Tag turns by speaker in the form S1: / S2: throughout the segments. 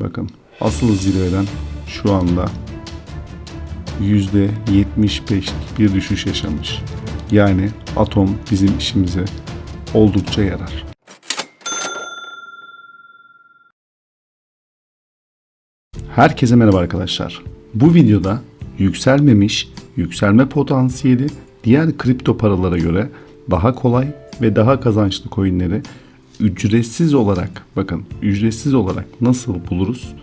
S1: Bakın asıl zirveden şu anda %75'lik bir düşüş yaşamış. Yani atom bizim işimize oldukça yarar. Herkese merhaba arkadaşlar. Bu videoda yükselmemiş, yükselme potansiyeli diğer kripto paralara göre daha kolay ve daha kazançlı coinleri ücretsiz olarak bakın ücretsiz olarak nasıl buluruz?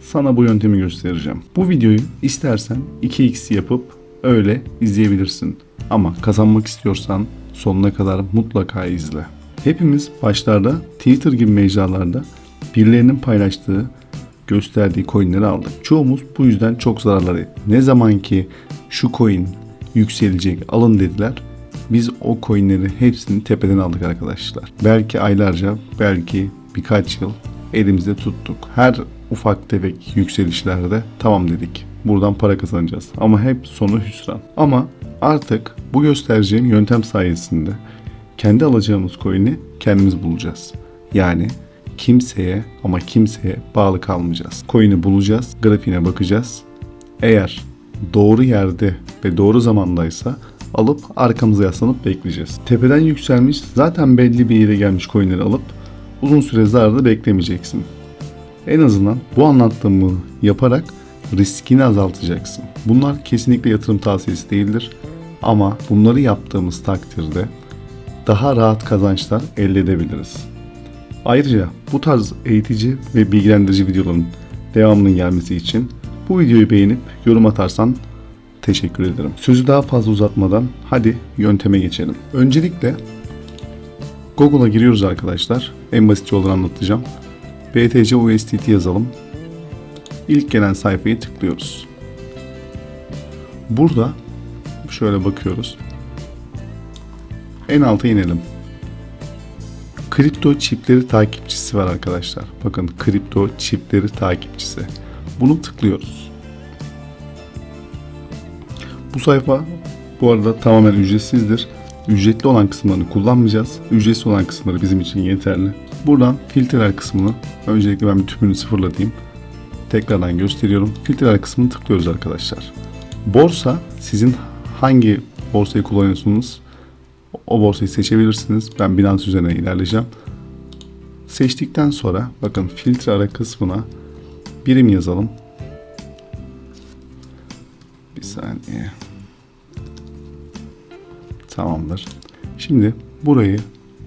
S1: Sana bu yöntemi göstereceğim. Bu videoyu istersen 2x yapıp öyle izleyebilirsin. Ama kazanmak istiyorsan sonuna kadar mutlaka izle. Hepimiz başlarda Twitter gibi mecralarda birilerinin paylaştığı gösterdiği coinleri aldık. Çoğumuz bu yüzden çok zararlar etti. Ne zaman ki şu coin yükselecek alın dediler. Biz o coinleri hepsini tepeden aldık arkadaşlar. Belki aylarca, belki birkaç yıl elimizde tuttuk. Her ufak tefek yükselişlerde tamam dedik. Buradan para kazanacağız. Ama hep sonu hüsran. Ama artık bu göstereceğim yöntem sayesinde kendi alacağımız coin'i kendimiz bulacağız. Yani kimseye ama kimseye bağlı kalmayacağız. Coin'i bulacağız, grafiğine bakacağız. Eğer doğru yerde ve doğru zamandaysa alıp arkamıza yaslanıp bekleyeceğiz. Tepeden yükselmiş zaten belli bir yere gelmiş coinleri alıp uzun süre zararda beklemeyeceksin. En azından bu anlattığımı yaparak riskini azaltacaksın. Bunlar kesinlikle yatırım tavsiyesi değildir. Ama bunları yaptığımız takdirde daha rahat kazançlar elde edebiliriz. Ayrıca bu tarz eğitici ve bilgilendirici videoların devamının gelmesi için bu videoyu beğenip yorum atarsan teşekkür ederim. Sözü daha fazla uzatmadan hadi yönteme geçelim. Öncelikle Google'a giriyoruz arkadaşlar. En basit yoldan anlatacağım. BTC USDT yazalım. İlk gelen sayfayı tıklıyoruz. Burada şöyle bakıyoruz. En alta inelim. Kripto çipleri takipçisi var arkadaşlar. Bakın kripto çipleri takipçisi. Bunu tıklıyoruz. Bu sayfa bu arada tamamen ücretsizdir. Ücretli olan kısımlarını kullanmayacağız. Ücretsiz olan kısımları bizim için yeterli. Buradan filtreler kısmını öncelikle ben bir tümünü sıfırlatayım. Tekrardan gösteriyorum. Filtreler kısmını tıklıyoruz arkadaşlar. Borsa sizin hangi borsayı kullanıyorsunuz o borsayı seçebilirsiniz. Ben Binance üzerine ilerleyeceğim. Seçtikten sonra bakın filtre ara kısmına birim yazalım. Bir saniye. Tamamdır. Şimdi burayı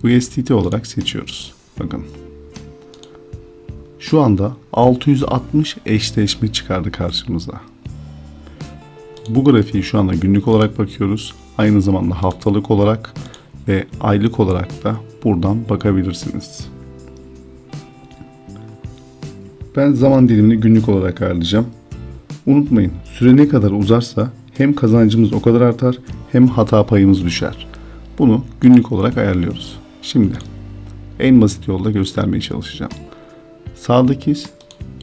S1: USDT olarak seçiyoruz. Bakın. Şu anda 660 eşleşme çıkardı karşımıza. Bu grafiği şu anda günlük olarak bakıyoruz. Aynı zamanda haftalık olarak ve aylık olarak da buradan bakabilirsiniz. Ben zaman dilimini günlük olarak ayarlayacağım. Unutmayın süre ne kadar uzarsa hem kazancımız o kadar artar hem hata payımız düşer. Bunu günlük olarak ayarlıyoruz. Şimdi en basit yolda göstermeye çalışacağım. Sağdaki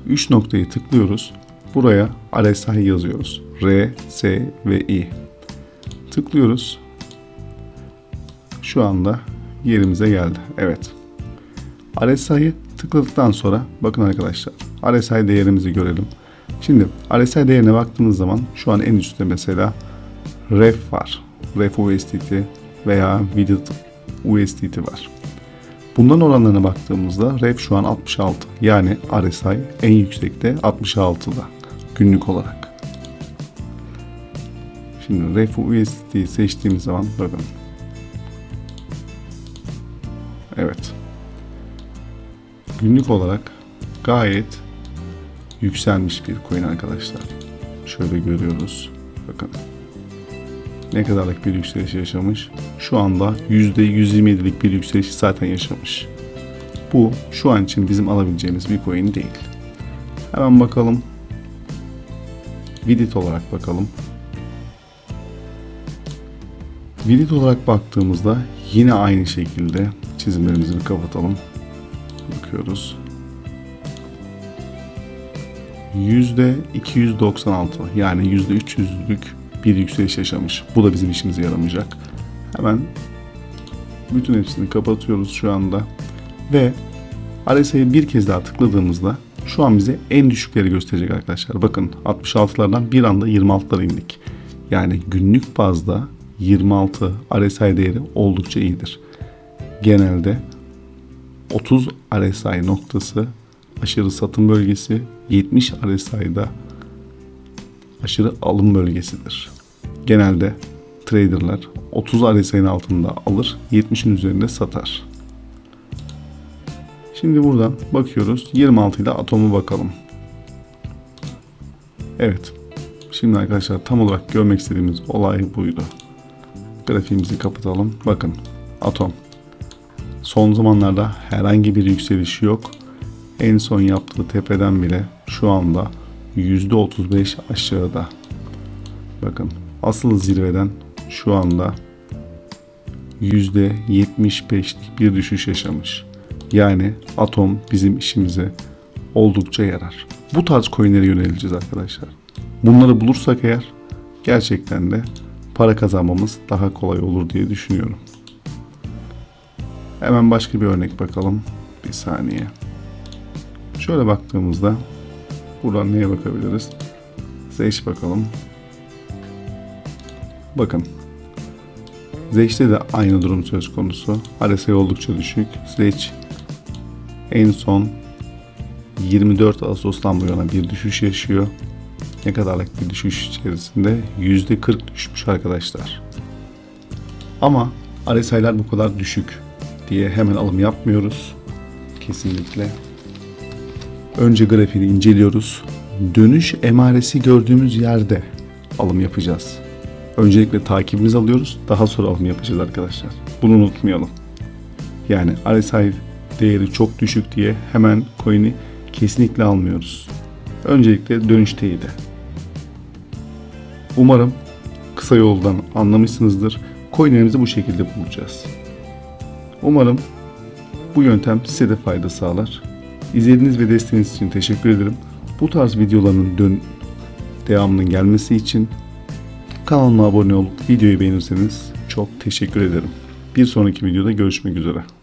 S1: 3 noktayı tıklıyoruz. Buraya RSI yazıyoruz. R, S ve I. Tıklıyoruz. Şu anda yerimize geldi. Evet. RSI'yi tıkladıktan sonra bakın arkadaşlar RSI değerimizi görelim. Şimdi RSI değerine baktığınız zaman şu an en üstte mesela REF var. REF USDT veya Vidit USDT var. Bunların oranlarına baktığımızda REF şu an 66. Yani RSI en yüksekte 66'da günlük olarak. Şimdi REF USDT'yi seçtiğimiz zaman bakın. Evet. Günlük olarak gayet yükselmiş bir coin arkadaşlar. Şöyle görüyoruz. Bakın. Ne kadarlık bir yükseliş yaşamış? Şu anda %127'lik bir yükseliş zaten yaşamış. Bu şu an için bizim alabileceğimiz bir coin değil. Hemen bakalım. Vidit olarak bakalım. Vidit olarak baktığımızda yine aynı şekilde çizimlerimizi bir kapatalım. Bakıyoruz. %296 yani %300'lük bir yükseliş yaşamış. Bu da bizim işimize yaramayacak. Hemen bütün hepsini kapatıyoruz şu anda. Ve RSI'ye bir kez daha tıkladığımızda şu an bize en düşükleri gösterecek arkadaşlar. Bakın 66'lardan bir anda 26'lara indik. Yani günlük bazda 26 RSI değeri oldukça iyidir. Genelde 30 RSI noktası aşırı satım bölgesi, 70 RSI'da aşırı alım bölgesidir. Genelde traderlar 30 RSI'nin altında alır, 70'in üzerinde satar. Şimdi buradan bakıyoruz. 26 ile atomu bakalım. Evet. Şimdi arkadaşlar tam olarak görmek istediğimiz olay buydu. Grafiğimizi kapatalım. Bakın atom. Son zamanlarda herhangi bir yükseliş yok. En son yaptığı tepeden bile şu anda %35 aşağıda. Bakın asıl zirveden şu anda %75'lik bir düşüş yaşamış. Yani atom bizim işimize oldukça yarar. Bu tarz coinlere yöneleceğiz arkadaşlar. Bunları bulursak eğer gerçekten de para kazanmamız daha kolay olur diye düşünüyorum. Hemen başka bir örnek bakalım. Bir saniye. Şöyle baktığımızda buradan neye bakabiliriz? Zeş bakalım. Bakın. Zeç'te de aynı durum söz konusu. RSI oldukça düşük. Zeç en son 24 Ağustos'tan bu yana bir düşüş yaşıyor. Ne kadarlık bir düşüş içerisinde? %40 düşmüş arkadaşlar. Ama RSI'ler bu kadar düşük diye hemen alım yapmıyoruz. Kesinlikle. Önce grafiğini inceliyoruz. Dönüş emaresi gördüğümüz yerde alım yapacağız. Öncelikle takibimizi alıyoruz. Daha sonra alım yapacağız arkadaşlar. Bunu unutmayalım. Yani RSI değeri çok düşük diye hemen coin'i kesinlikle almıyoruz. Öncelikle dönüşteydi. Umarım kısa yoldan anlamışsınızdır. Coinlerimizi bu şekilde bulacağız. Umarım bu yöntem size de fayda sağlar. İzlediğiniz ve desteğiniz için teşekkür ederim. Bu tarz videoların dön devamının gelmesi için kanalıma abone olup videoyu beğenirseniz çok teşekkür ederim. Bir sonraki videoda görüşmek üzere.